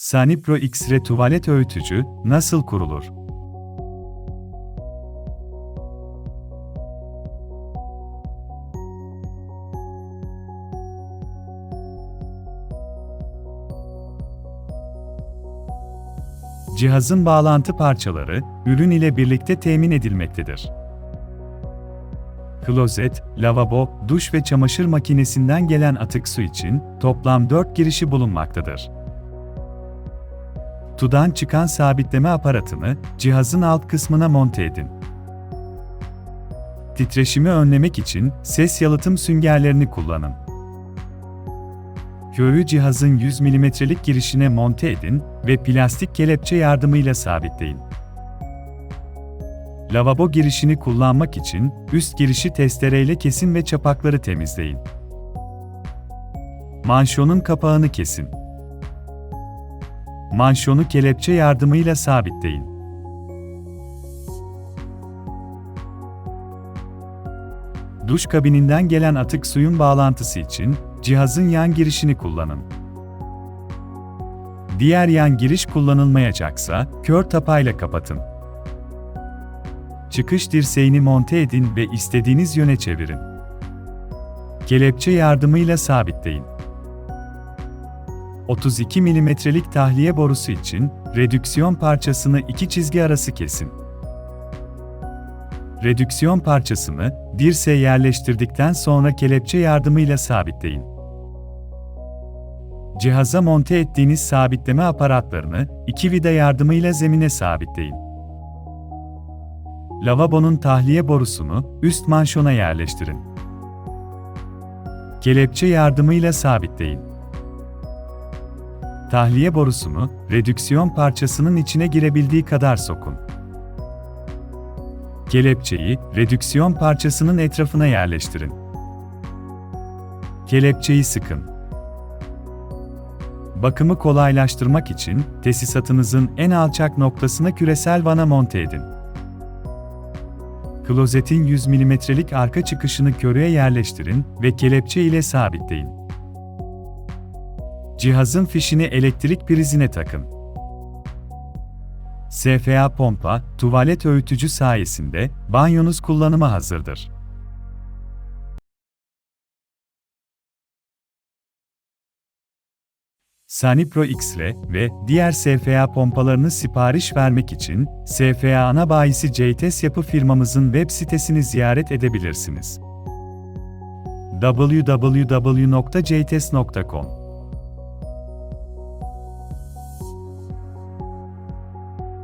Sanipro X-Ray tuvalet öğütücü nasıl kurulur? Cihazın bağlantı parçaları, ürün ile birlikte temin edilmektedir. Klozet, lavabo, duş ve çamaşır makinesinden gelen atık su için toplam 4 girişi bulunmaktadır. TU'dan çıkan sabitleme aparatını cihazın alt kısmına monte edin. Titreşimi önlemek için ses yalıtım süngerlerini kullanın. Köğü cihazın 100 mm'lik girişine monte edin ve plastik kelepçe yardımıyla sabitleyin. Lavabo girişini kullanmak için üst girişi testereyle kesin ve çapakları temizleyin. Manşonun kapağını kesin. Manşonu kelepçe yardımıyla sabitleyin. Duş kabininden gelen atık suyun bağlantısı için cihazın yan girişini kullanın. Diğer yan giriş kullanılmayacaksa kör tapayla kapatın. Çıkış dirseğini monte edin ve istediğiniz yöne çevirin. Kelepçe yardımıyla sabitleyin. 32 mm'lik tahliye borusu için redüksiyon parçasını iki çizgi arası kesin. Redüksiyon parçasını dirseğe yerleştirdikten sonra kelepçe yardımıyla sabitleyin. Cihaza monte ettiğiniz sabitleme aparatlarını iki vida yardımıyla zemine sabitleyin. Lavabonun tahliye borusunu üst manşona yerleştirin. Kelepçe yardımıyla sabitleyin. Tahliye borusunu redüksiyon parçasının içine girebildiği kadar sokun. Kelepçeyi redüksiyon parçasının etrafına yerleştirin. Kelepçeyi sıkın. Bakımı kolaylaştırmak için tesisatınızın en alçak noktasına küresel vana monte edin. Klozetin 100 mm'lik arka çıkışını körüye yerleştirin ve kelepçe ile sabitleyin. Cihazın fişini elektrik prizine takın. SFA pompa, tuvalet öğütücü sayesinde banyonuz kullanıma hazırdır. Sanipro X-Ray ve diğer SFA pompalarını sipariş vermek için SFA ana bayisi JTES yapı firmamızın web sitesini ziyaret edebilirsiniz. www.jtes.com